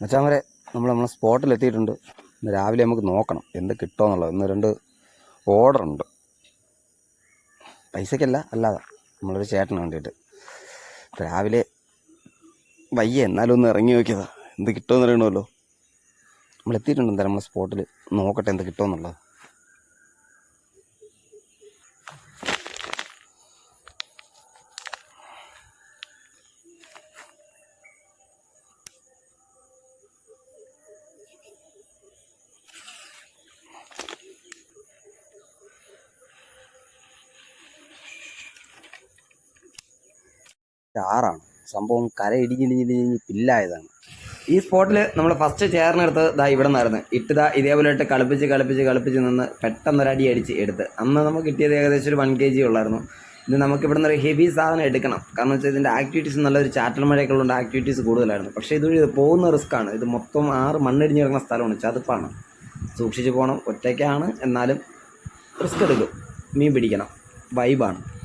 മച്ചാമരെ നമ്മൾ നമ്മളെ സ്പോട്ടിലെത്തിയിട്ടുണ്ട്. ഇന്ന് രാവിലെ നമുക്ക് നോക്കണം എന്ത് കിട്ടുമെന്നുള്ളത്. ഇന്ന് രണ്ട് ഓർഡർ ഉണ്ട്. പൈസയ്ക്കല്ല അല്ലാതെ നമ്മളൊരു ചേട്ടന് വേണ്ടിയിട്ട് രാവിലെ വയ്യ എന്നാലും ഒന്ന് ഇറങ്ങി നോക്കിയതാ. എന്ത് കിട്ടുമെന്ന് അറിയണമല്ലോ. നമ്മൾ എത്തിയിട്ടുണ്ട് എന്തായാലും നമ്മളെ സ്പോട്ടിൽ നോക്കട്ടെ എന്ത് കിട്ടുമെന്നുള്ളത്. ആറാണ്. സംഭവം കര ഇടിഞ്ഞിടിഞ്ഞിടിഞ്ഞ് പില്ലായതാണ്. ഈ സ്പോട്ടിൽ നമ്മൾ ഫസ്റ്റ് ചേർന്നെടുത്ത് ദാ ഇവിടെ നിന്നായിരുന്നു. ഇട്ട് ദാ ഇതേപോലെ ഇട്ട് കളിപ്പിച്ച് കളിപ്പിച്ച് കളിപ്പിച്ച് നിന്ന് പെട്ടെന്ന് ഒരു അടി അടിച്ച് എടുത്ത്. അന്ന് നമുക്ക് കിട്ടിയത് ഏകദേശം ഒരു വൺ കെ ജി ഉള്ളായിരുന്നു. ഇത് നമുക്ക് ഇവിടെ നിന്ന് ഒരു ഹെവി സാധനം എടുക്കണം. കാരണം വെച്ചാൽ ഇതിന്റെ ആക്ടിവിറ്റീസ് നല്ലൊരു ചാറ്റൽ മഴയൊക്കെ ഉള്ളതുകൊണ്ട് ആക്ടിവിറ്റീസ് കൂടുതലായിരുന്നു. പക്ഷേ ഇതൊരു ഇത് പോകുന്ന റിസ്ക്കാണ് ഇത് മൊത്തം ആറ് മണ്ണിടിഞ്ഞ് കിടക്കുന്ന സ്ഥലമാണ്. ചതുപ്പാണ്. സൂക്ഷിച്ച് പോകണം ഒറ്റയ്ക്കാണ്. എന്നാലും റിസ്ക് എടുക്കും. മീൻ പിടിക്കണം. വൈബാണ്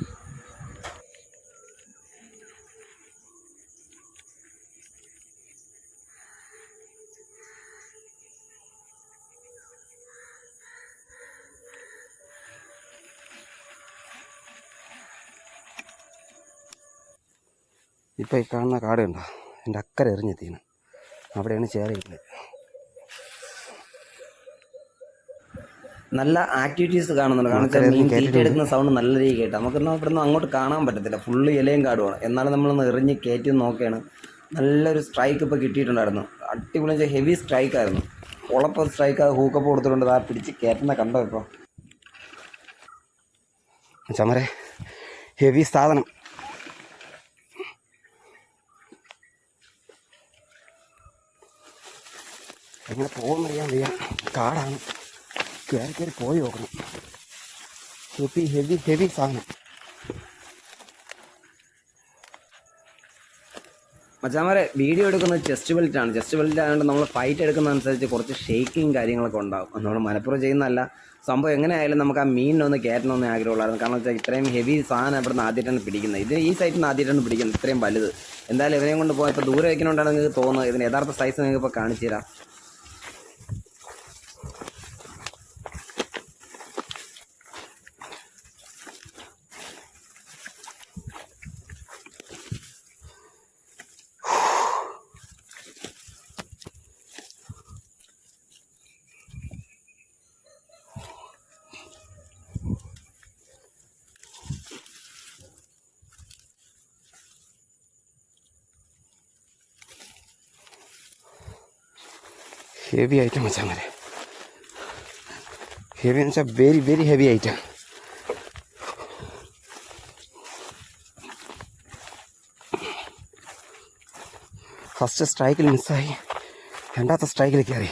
ഇപ്പോൾ ഈ കാണുന്ന കാട് കണ്ടോ? എന്റെ അക്കരെ എറിഞ്ഞെത്തിയാണ് അവിടെയാണ് ചേരയില്ല? നല്ല ആക്ടിവിറ്റീസ് കാണുന്നുണ്ട്. കാരണം വെച്ചാൽ മീൻ എടുക്കുന്ന സൗണ്ട് നല്ല രീതിയിൽ കേട്ടോ. നമുക്ക് ഇവിടെ നിന്ന് അങ്ങോട്ട് കാണാൻ പറ്റത്തില്ല. ഫുള്ള് ഇലയും കാടുമാണ് എന്നാലും നമ്മളൊന്ന് എറിഞ്ഞ് കയറ്റി നോക്കുകയാണ് നല്ലൊരു സ്ട്രൈക്ക് ഇപ്പോൾ കിട്ടിയിട്ടുണ്ടായിരുന്നു. അടിപൊളി ഹെവി സ്ട്രൈക്ക് ആയിരുന്നു. ഉളപ്പം സ്ട്രൈക്ക് അത് ഹൂക്കപ്പ് കൊടുത്തിട്ടുണ്ട്. ആ പിടിച്ച് കയറ്റുന്ന കണ്ടോ ഇപ്പോൾ ചമരെ ഹെവി സാധനം. എങ്ങനെ പോകുന്നറിയാൻ വയ്യ. കാടാണ്. കയറി കയറി പോയി നോക്കണം. ഹെവി ഹെവി ഹെവി സാധനം. മച്ചാമാരെ വീഡിയോ എടുക്കുന്നത് ചെസ്റ്റ് ബെൽറ്റ് ആണ്. ചെസ്റ്റ് ബെൽറ്റ് ആയതുകൊണ്ട് നമ്മൾ ഫൈറ്റ് എടുക്കുന്ന അനുസരിച്ച് കുറച്ച് ഷേക്കിങ് കാര്യങ്ങളൊക്കെ ഉണ്ടാവും. നമ്മൾ മലപ്പുറം ചെയ്യുന്നതല്ല. സംഭവം എങ്ങനെയായാലും നമുക്ക് ആ മീനിനൊന്ന് കയറ്റണമെന്ന് ആഗ്രഹമുള്ളായിരുന്നു കാരണം വെച്ചാൽ ഇത്രയും ഹെവി സാധനം ഇവിടെ നിന്ന് ആദ്യമായിട്ടാണ് പിടിക്കുന്നത്. ഇതിന് ഈ സൈറ്റിൽ നിന്ന് ആദ്യമായിട്ടാണ് പിടിക്കുന്നത്. ഇത്രയും വലുത്. എന്തായാലും ഇവരെയും കൊണ്ട് പോയപ്പോൾ ദൂരെ വയ്ക്കുന്നുണ്ടാണ് നിങ്ങൾക്ക് തോന്നുന്നത്. ഇതിന് യഥാർത്ഥ സൈസ് നിങ്ങൾക്ക് ഇപ്പോൾ കാണിച്ചു തരാം ഹെവി ഐറ്റം വെച്ചാൽ മതി ഹെവി എന്ന് വെച്ചാൽ very very heavy item first സ്ട്രൈക്കിൽ മിസ്സായി രണ്ടാമത്തെ സ്ട്രൈക്കിൽ കയറി।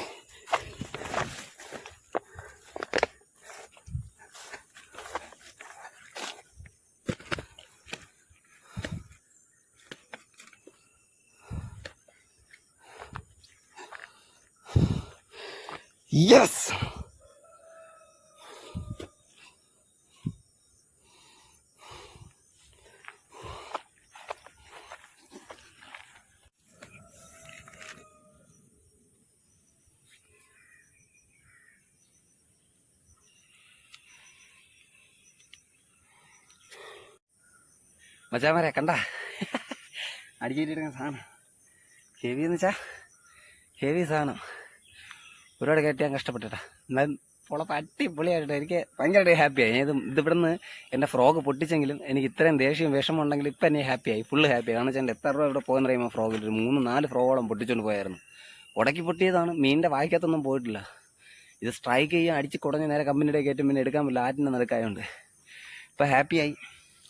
യെസ് മച്ചാമാരെ കണ്ട? അടിച്ചിട്ടിരിക്കുന്ന സാധനം. ഹെവി എന്ന് വെച്ചാ ഹെവി സാധനം. ഒരുപാട് കയറ്റി ഞാൻ കഷ്ടപ്പെട്ടിട്ടാ. എന്നാലും പൊളപ്പ് അടിപൊളിയായിട്ട് എനിക്ക് ഭയങ്കരമായിട്ട് ഹാപ്പിയായി ഇത് ഇതിവിടുന്ന് എന്റെ ഫ്രോഗ് പൊട്ടിച്ചെങ്കിലും എനിക്ക് ഇത്രയും ദേഷ്യം വിഷമം ഉണ്ടെങ്കിൽ ഇപ്പം എന്നെ ഹാപ്പിയായി ഫുള്ള് ഹാപ്പിയായി കാരണം വെച്ചാൽ എത്ര രൂപ ഇവിടെ പോകുന്ന അറിയുമ്പോൾ ഫ്രോഗിൽ ഒരു മൂന്ന് നാല് ഫ്രോഗോളം പൊട്ടിച്ചുകൊണ്ട് പോയായിരുന്നു. ഉടക്കി പൊട്ടിയതാണ്. മീനിന്റെ വായിക്കകത്തൊന്നും പോയിട്ടില്ല. ഇത് സ്ട്രൈക്ക് ചെയ്യാൻ അടിച്ച് കുടഞ്ഞ് നേരെ കമ്പനിയുടെ കയറ്റും പിന്നെ എടുക്കാൻ പറ്റില്ല. ആറ്റിന്റെ നിരക്കായതുകൊണ്ട് ഇപ്പം ഹാപ്പിയായി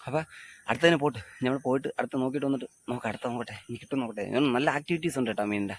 അപ്പോൾ അടുത്തതിന് പോട്ട്. ഞങ്ങൾ പോയിട്ട് അടുത്ത് നോക്കിയിട്ട് വന്നിട്ട് നോക്കാം അടുത്ത നോക്കട്ടെ. ഇനി കിട്ടും നോക്കട്ടെ. നല്ല ആക്ടിവിറ്റീസ് ഉണ്ട് കേട്ടോ മീനിന്റെ.